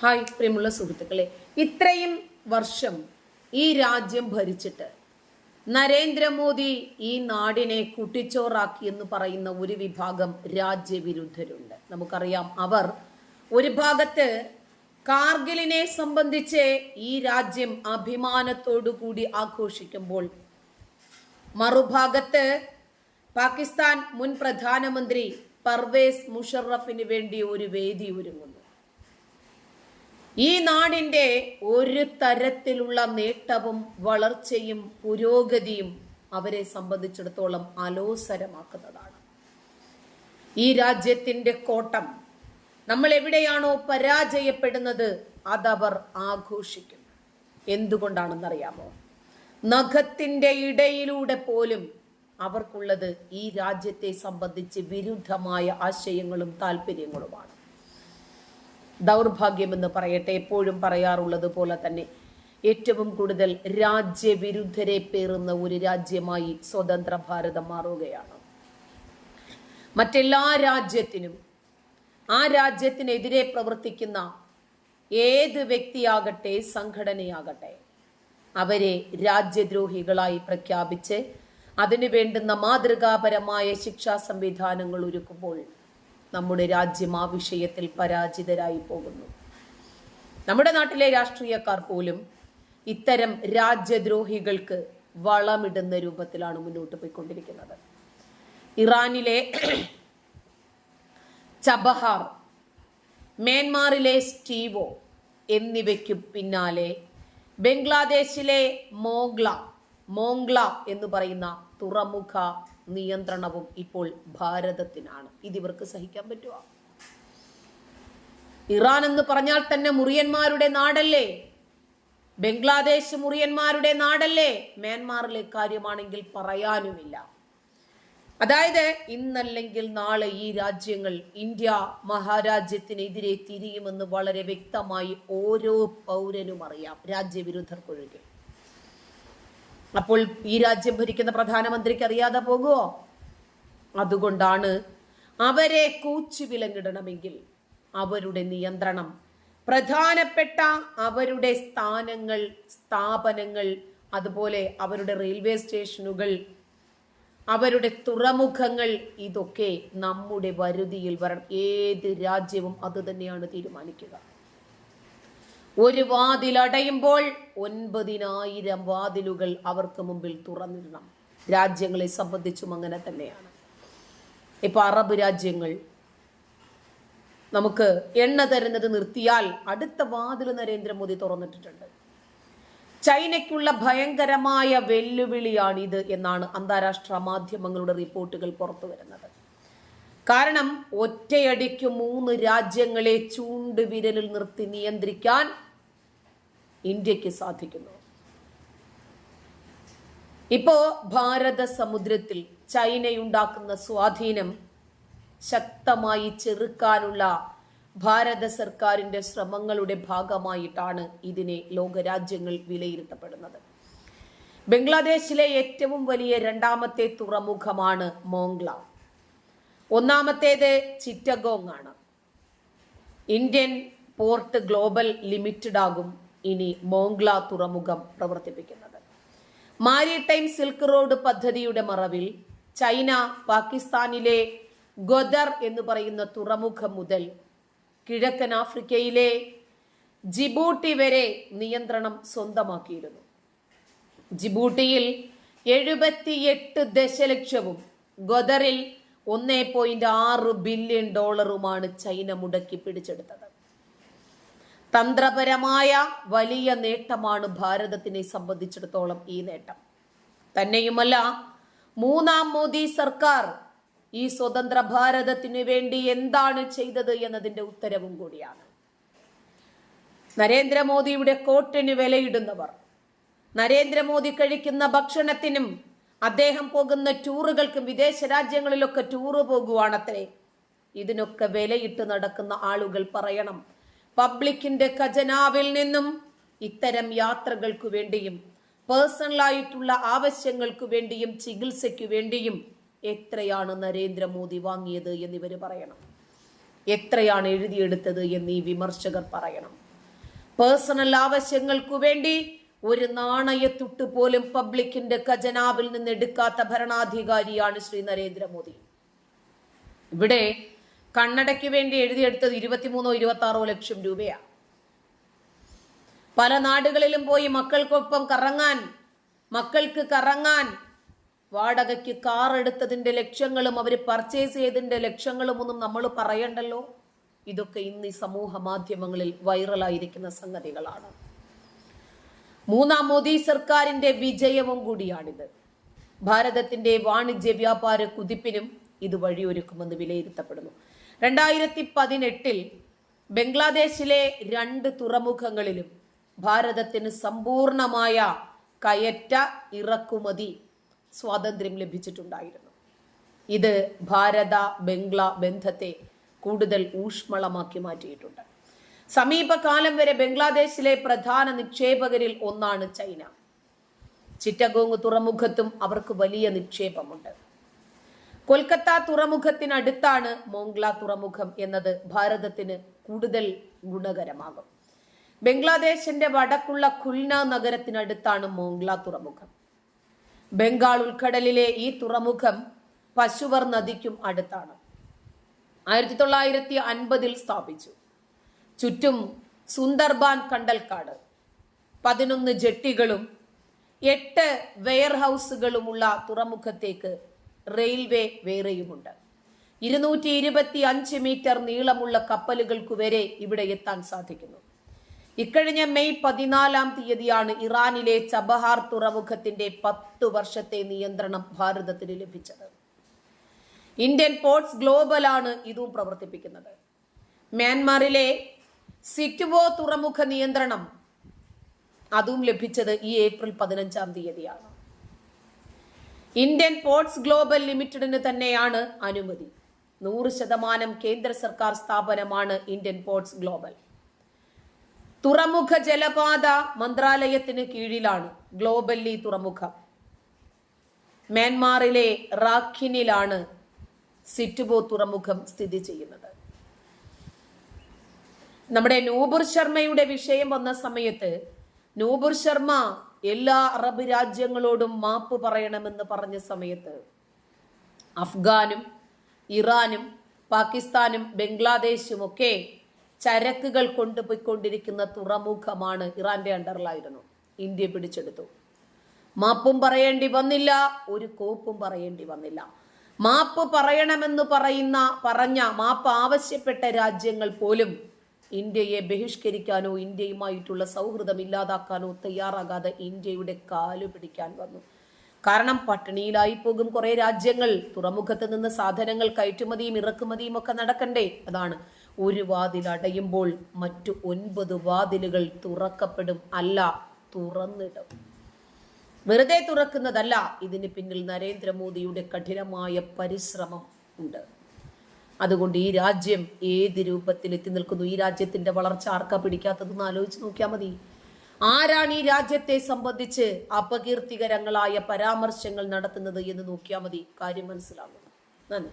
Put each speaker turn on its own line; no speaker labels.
Hi പ്രിയമുള്ള സുഹൃത്തുക്കളെ. ഇത്രയും വർഷം ഈ രാജ്യം ഭരിച്ചിട്ട് നരേന്ദ്രമോദി ഈ നാടിനെ കുട്ടിച്ചോറാക്കി എന്ന് പറയുന്ന ഒരു വിഭാഗം രാജ്യവിരുദ്ധരുണ്ട്. നമുക്കറിയാം അവർ ഒരു ഭാഗത്ത് കാർഗിലിനെ സംബന്ധിച്ച് ഈ രാജ്യം അഭിമാനത്തോടു കൂടി ആഘോഷിക്കുമ്പോൾ മറുഭാഗത്ത് പാകിസ്ഥാൻ മുൻ പ്രധാനമന്ത്രി പർവേസ് മുഷറഫിന് വേണ്ടി ഒരു വേദി ഒരുങ്ങുന്നു. ഈ നാടിന്റെ ഒരു തരത്തിലുള്ള നേട്ടവും വളർച്ചയും പുരോഗതിയും അവരെ സംബന്ധിച്ചിടത്തോളം അലോസരമാക്കുന്നതാണ്. ഈ രാജ്യത്തിന്റെ കോട്ടം നമ്മൾ എവിടെയാണോ പരാജയപ്പെടുന്നത് അതവർ ആഘോഷിക്കുന്നു. എന്തുകൊണ്ടാണെന്നറിയാമോ? നഖത്തിന്റെ ഇടയിലൂടെ പോലും അവർക്കുള്ളത് ഈ രാജ്യത്തെ സംബന്ധിച്ച് വിരുദ്ധമായ ആശയങ്ങളും താല്പര്യങ്ങളുമാണ്. ദൗർഭാഗ്യമെന്ന് പറയട്ടെ എപ്പോഴും പറയാറുള്ളത് പോലെ തന്നെ. ഏറ്റവും കൂടുതൽ രാജ്യവിരുദ്ധരെ പേറുന്ന ഒരു രാജ്യമായി സ്വതന്ത്ര ഭാരതം മാറുകയാണ്. മറ്റെല്ലാ രാജ്യത്തിനും ആ രാജ്യത്തിനെതിരെ പ്രവർത്തിക്കുന്ന ഏത് വ്യക്തിയാകട്ടെ സംഘടനയാകട്ടെ അവരെ രാജ്യദ്രോഹികളായി പ്രഖ്യാപിച്ച് അതിനു വേണ്ടുന്ന മാതൃകാപരമായ ശിക്ഷാ സംവിധാനങ്ങൾ ഒരുക്കുമ്പോൾ നമ്മുടെ രാജ്യം ആ വിഷയത്തിൽ പരാജിതരായി പോകുന്നു. നമ്മുടെ നാട്ടിലെ രാഷ്ട്രീയക്കാർ പോലും ഇത്തരം രാജ്യദ്രോഹികൾക്ക് വളമിടുന്ന രൂപത്തിലാണ് മുന്നോട്ട് പോയിക്കൊണ്ടിരിക്കുന്നത്. ഇറാനിലെ ചബഹാർ മ്യാൻമാറിലെ സ്റ്റീവോ എന്നിവയ്ക്കു പിന്നാലെ ബംഗ്ലാദേശിലെ മോഗ്ല മോങ്ല എന്ന് പറയുന്ന തുറമുഖ നിയന്ത്രണവും ഇപ്പോൾ ഭാരതത്തിനാണ്. ഇത് ഇവർക്ക് സഹിക്കാൻ പറ്റുമോ ഇറാൻ എന്ന് പറഞ്ഞാൽ തന്നെ മുറിയന്മാരുടെ നാടല്ലേ? ബംഗ്ലാദേശ് മുറിയന്മാരുടെ നാടല്ലേ? മ്യാൻമാറിലെ കാര്യമാണെങ്കിൽ പറയാനുമില്ല. അതായത് ഇന്നല്ലെങ്കിൽ നാളെ ഈ രാജ്യങ്ങൾ ഇന്ത്യ മഹാരാജ്യത്തിനെതിരെ തിരിയുമെന്ന് വളരെ വ്യക്തമായി ഓരോ പൗരനും അറിയാം രാജ്യവിരുദ്ധർക്കൊഴികെ അപ്പോൾ ഈ രാജ്യം ഭരിക്കുന്ന പ്രധാനമന്ത്രിക്ക് അറിയാതെ പോകുമോ അതുകൊണ്ടാണ് അവരെ കൂച്ചു വിലങ്ങിടണമെങ്കിൽ അവരുടെ നിയന്ത്രണം പ്രധാനപ്പെട്ട അവരുടെ സ്ഥാനങ്ങൾ സ്ഥാപനങ്ങൾ അതുപോലെ അവരുടെ റെയിൽവേ സ്റ്റേഷനുകൾ അവരുടെ തുറമുഖങ്ങൾ ഇതൊക്കെ നമ്മുടെ വരുതിയിൽ വരണം. ഏത് രാജ്യവും അത് തന്നെയാണ് തീരുമാനിക്കുക. ഒരു വാതിൽ അടയുമ്പോൾ ഒൻപതിനായിരം വാതിലുകൾ അവർക്ക് മുമ്പിൽ തുറന്നിടണം. രാജ്യങ്ങളെ സംബന്ധിച്ചും അങ്ങനെ തന്നെയാണ്. ഇപ്പൊ അറബ് രാജ്യങ്ങൾ നമുക്ക് എണ്ണ തരുന്നത് നിർത്തിയാൽ അടുത്ത വാതിൽ നരേന്ദ്രമോദി തുറന്നിട്ടിട്ടുണ്ട്. ചൈനയ്ക്കുള്ള ഭയങ്കരമായ വെല്ലുവിളിയാണിത് എന്നാണ് അന്താരാഷ്ട്ര മാധ്യമങ്ങളുടെ റിപ്പോർട്ടുകൾ പുറത്തു വരുന്നത്. കാരണം ഒറ്റയടിക്ക് മൂന്ന് രാജ്യങ്ങളെ ചൂണ്ടുവിരലിൽ നിർത്തി നിയന്ത്രിക്കാൻ ഇന്ത്യയ്ക്ക് സാധിക്കുന്നു. ഇപ്പോ ഭാരത സമുദ്രത്തിൽ ചൈനയുണ്ടാക്കുന്ന സ്വാധീനം ശക്തമായി ചെറുക്കാനുള്ള ഭാരത സർക്കാരിന്റെ ശ്രമങ്ങളുടെ ഭാഗമായിട്ടാണ് ഇതിനെ ലോകരാജ്യങ്ങൾ വിലയിരുത്തപ്പെടുന്നത്. ബംഗ്ലാദേശിലെ ഏറ്റവും വലിയ രണ്ടാമത്തെ തുറമുഖമാണ് മോംഗ്ല ഒന്നാമത്തേത് ചിറ്റഗോങ് ആണ് ഇന്ത്യൻ പോർട്ട് ഗ്ലോബൽ ലിമിറ്റഡ് ആകും ഇനി മോംഗ്ല തുറമുഖം പ്രവർത്തിപ്പിക്കുന്നത്. മാരിടൈം സിൽക്ക് റോഡ് പദ്ധതിയുടെ മറവിൽ ചൈന പാകിസ്ഥാനിലെ ഗൊദർ എന്ന് പറയുന്ന തുറമുഖം മുതൽ കിഴക്കൻ ആഫ്രിക്കയിലെ ജിബൂട്ടി വരെ നിയന്ത്രണം സ്വന്തമാക്കിയിരുന്നു. ജിബൂട്ടിയിൽ എഴുപത്തിയെട്ട് ദശലക്ഷവും ഗൊദറിൽ ഒന്നേ പോയിന്റ് ആറ് ബില്യൺ ഡോളറുമാണ് ചൈന മുടക്കി പിടിച്ചെടുത്തത്. തന്ത്രപരമായ വലിയ നേട്ടമാണ് ഭാരതത്തിനെ സംബന്ധിച്ചിടത്തോളം ഈ നേട്ടം. തന്നെയുമല്ല മൂന്നാം മോദി സർക്കാർ ഈ സ്വതന്ത്ര ഭാരതത്തിനു വേണ്ടി എന്താണ് ചെയ്തത് എന്നതിന്റെ ഉത്തരവും കൂടിയാണ്. നരേന്ദ്രമോദിയുടെ കോട്ടിന് വിലയിടുന്നവർ നരേന്ദ്രമോദി കഴിക്കുന്ന ഭക്ഷണത്തിനും അദ്ദേഹം പോകുന്ന ടൂറുകൾക്കും വിദേശ രാജ്യങ്ങളിലൊക്കെ ടൂറ് പോകുവാണത്രേ ഇതിനൊക്കെ വിലയിട്ട് നടക്കുന്ന ആളുകൾ പറയണം. പബ്ലിക്കിന്റെ ഖജനാവിൽ നിന്നും ഇത്തരം യാത്രകൾക്ക് വേണ്ടിയും പേഴ്സണലായിട്ടുള്ള ആവശ്യങ്ങൾക്ക് വേണ്ടിയും ചികിത്സയ്ക്ക് വേണ്ടിയും എത്രയാണ് നരേന്ദ്രമോദി വാങ്ങിയത് എന്നിവർ പറയണം. എത്രയാണ് എഴുതിയെടുത്തത് എന്ന് വിമർശകർ പറയണം. പേഴ്സണൽ ആവശ്യങ്ങൾക്കു വേണ്ടി ഒരു നാണയത്തുട്ട് പോലും പബ്ലിക്കിന്റെ ഖജനാവിൽ നിന്ന് എടുക്കാത്ത ഭരണാധികാരിയാണ് ശ്രീ നരേന്ദ്രമോദി. ഇവിടെ കണ്ണടയ്ക്ക് വേണ്ടി എഴുതിയെടുത്തത് ഇരുപത്തിമൂന്നോ ഇരുപത്തി ആറോ ലക്ഷം രൂപയാണ്. പല നാടുകളിലും പോയി മക്കൾക്കൊപ്പം കറങ്ങാൻ മക്കൾക്ക് കറങ്ങാൻ വാടകയ്ക്ക് കാർ എടുത്തതിന്റെ ലക്ഷ്യങ്ങളും അവർ പർച്ചേസ് ചെയ്തതിന്റെ ലക്ഷ്യങ്ങളും ഒന്നും നമ്മൾ പറയണ്ടല്ലോ? ഇതൊക്കെ ഇന്ന് ഈ സമൂഹ മാധ്യമങ്ങളിൽ വൈറലായിരിക്കുന്ന സംഗതികളാണ്. മൂന്നാം മോദി സർക്കാരിന്റെ വിജയവും കൂടിയാണിത്. ഭാരതത്തിന്റെ വാണിജ്യ വ്യാപാര കുതിപ്പിനും ഇത് വഴിയൊരുക്കുമെന്ന് വിലയിരുത്തപ്പെടുന്നു. രണ്ടായിരത്തി പതിനെട്ടിൽ ബംഗ്ലാദേശിലെ രണ്ട് തുറമുഖങ്ങളിലും ഭാരതത്തിന് സമ്പൂർണമായ കയറ്റ ഇറക്കുമതി സ്വാതന്ത്ര്യം ലഭിച്ചിട്ടുണ്ടായിരുന്നു. ഇത് ഭാരത ബംഗ്ല ബന്ധത്തെ കൂടുതൽ ഊഷ്മളമാക്കി മാറ്റിയിട്ടുണ്ട്. സമീപകാലം വരെ ബംഗ്ലാദേശിലെ പ്രധാന നിക്ഷേപകരിൽ ഒന്നാണ് ചൈന. ചിറ്റഗോങ് തുറമുഖത്തും അവർക്ക് വലിയ നിക്ഷേപമുണ്ട്. കൊൽക്കത്ത തുറമുഖത്തിനടുത്താണ് മോംഗ്ല തുറമുഖം എന്നത് ഭാരതത്തിന് കൂടുതൽ ഗുണകരമാകും. ബംഗ്ലാദേശിന്റെ വടക്കുള്ള ഖുൽന നഗരത്തിനടുത്താണ് മോംഗ്ല തുറമുഖം. ബംഗാൾ ഉൾക്കടലിലെ ഈ തുറമുഖം പശുവർ നദിക്കും അടുത്താണ്. ആയിരത്തി തൊള്ളായിരത്തി അൻപതിൽ സ്ഥാപിച്ചു. ചുറ്റും സുന്ദർബാൻ കണ്ടൽക്കാട് പതിനൊന്ന് ജെട്ടികളും എട്ട് വെയർഹൌസുകളുമുള്ള തുറമുഖത്തേക്ക് റെയിൽവേ വേറെയുമുണ്ട്. ഇരുന്നൂറ്റി ഇരുപത്തി അഞ്ച് മീറ്റർ നീളമുള്ള കപ്പലുകൾക്ക് വരെ ഇവിടെ എത്താൻ സാധിക്കുന്നു. ഇക്കഴിഞ്ഞ മെയ് പതിനാലാം തീയതിയാണ് ഇറാനിലെ ചബഹാർ തുറമുഖത്തിന്റെ പത്ത് വർഷത്തെ നിയന്ത്രണം ഭാരതത്തിന് ലഭിച്ചത്. ഇന്ത്യൻ പോർട്സ് ഗ്ലോബലാണ് ഇതും പ്രവർത്തിപ്പിക്കുന്നത്. മ്യാൻമാറിലെ സിറ്റുവോ തുറമുഖ നിയന്ത്രണം അതും ലഭിച്ചത് ഈ ഏപ്രിൽ പതിനഞ്ചാം തീയതിയാണ്. ഇന്ത്യൻ പോർട്സ് ഗ്ലോബൽ ലിമിറ്റഡിന് തന്നെയാണ് അനുമതി. നൂറ് ശതമാനം കേന്ദ്ര സർക്കാർ സ്ഥാപനമാണ് ഇന്ത്യൻ പോർട്സ് ഗ്ലോബൽ. തുറമുഖ ജലപാത മന്ത്രാലയത്തിന് കീഴിലാണ് ഗ്ലോബല്ലി തുറമുഖം. മ്യാൻമാറിലെ റാഖിനിലാണ് സിറ്റുബോ തുറമുഖം സ്ഥിതി ചെയ്യുന്നത്. നമ്മുടെ നൂപുർ ശർമ്മയുടെ വിഷയം വന്ന സമയത്ത് നൂപുർ ശർമ്മ എല്ലാ അറബ് രാജ്യങ്ങളോടും മാപ്പ് പറയണമെന്ന് പറഞ്ഞ സമയത്ത് അഫ്ഗാനും ഇറാനും പാകിസ്ഥാനും ബംഗ്ലാദേശും ഒക്കെ ചരക്കുകൾ കൊണ്ടുപോയിക്കൊണ്ടിരിക്കുന്ന തുറമുഖമാണ് ഇറാന്റെ അണ്ടറിലായിരുന്നു. ഇന്ത്യ പിടിച്ചെടുത്തു. മാപ്പും പറയേണ്ടി വന്നില്ല ഒരു കോപ്പും പറയേണ്ടി വന്നില്ല. മാപ്പ് പറയണമെന്ന് പറയുന്ന പറഞ്ഞ മാപ്പ് ആവശ്യപ്പെട്ട രാജ്യങ്ങൾ പോലും ഇന്ത്യയെ ബഹിഷ്കരിക്കാനോ ഇന്ത്യയുമായിട്ടുള്ള സൗഹൃദം ഇല്ലാതാക്കാനോ തയ്യാറാകാതെ ഇന്ത്യയുടെ കാൽ പിടിക്കാൻ വന്നു. കാരണം പട്ടിണിയിലായി പോകും കുറെ രാജ്യങ്ങൾ. തുറമുഖത്ത് നിന്ന് സാധനങ്ങൾ കയറ്റുമതിയും ഇറക്കുമതിയും ഒക്കെ നടക്കണ്ടേ? അതാണ്. ഒരു വാതിൽ അടയുമ്പോൾ മറ്റു ഒൻപത് വാതിലുകൾ തുറക്കപ്പെടും. അല്ല തുറന്നിടും. വെറുതെ തുറക്കുന്നതല്ല ഇതിന് പിന്നിൽ നരേന്ദ്രമോദിയുടെ കഠിനമായ പരിശ്രമം ഉണ്ട്. അതുകൊണ്ട് ഈ രാജ്യം ഏത് രൂപത്തിൽ എത്തി നിൽക്കുന്നു? ഈ രാജ്യത്തിന്റെ വളർച്ച ആർക്കാ പിടിക്കാത്തതെന്ന് ആലോചിച്ച് നോക്കിയാൽ മതി. ആരാണ് ഈ രാജ്യത്തെ സംബന്ധിച്ച് അപകീർത്തികരങ്ങളായ പരാമർശങ്ങൾ നടത്തുന്നത് എന്ന് നോക്കിയാൽ മതി. കാര്യം മനസ്സിലാകും നന്ദി.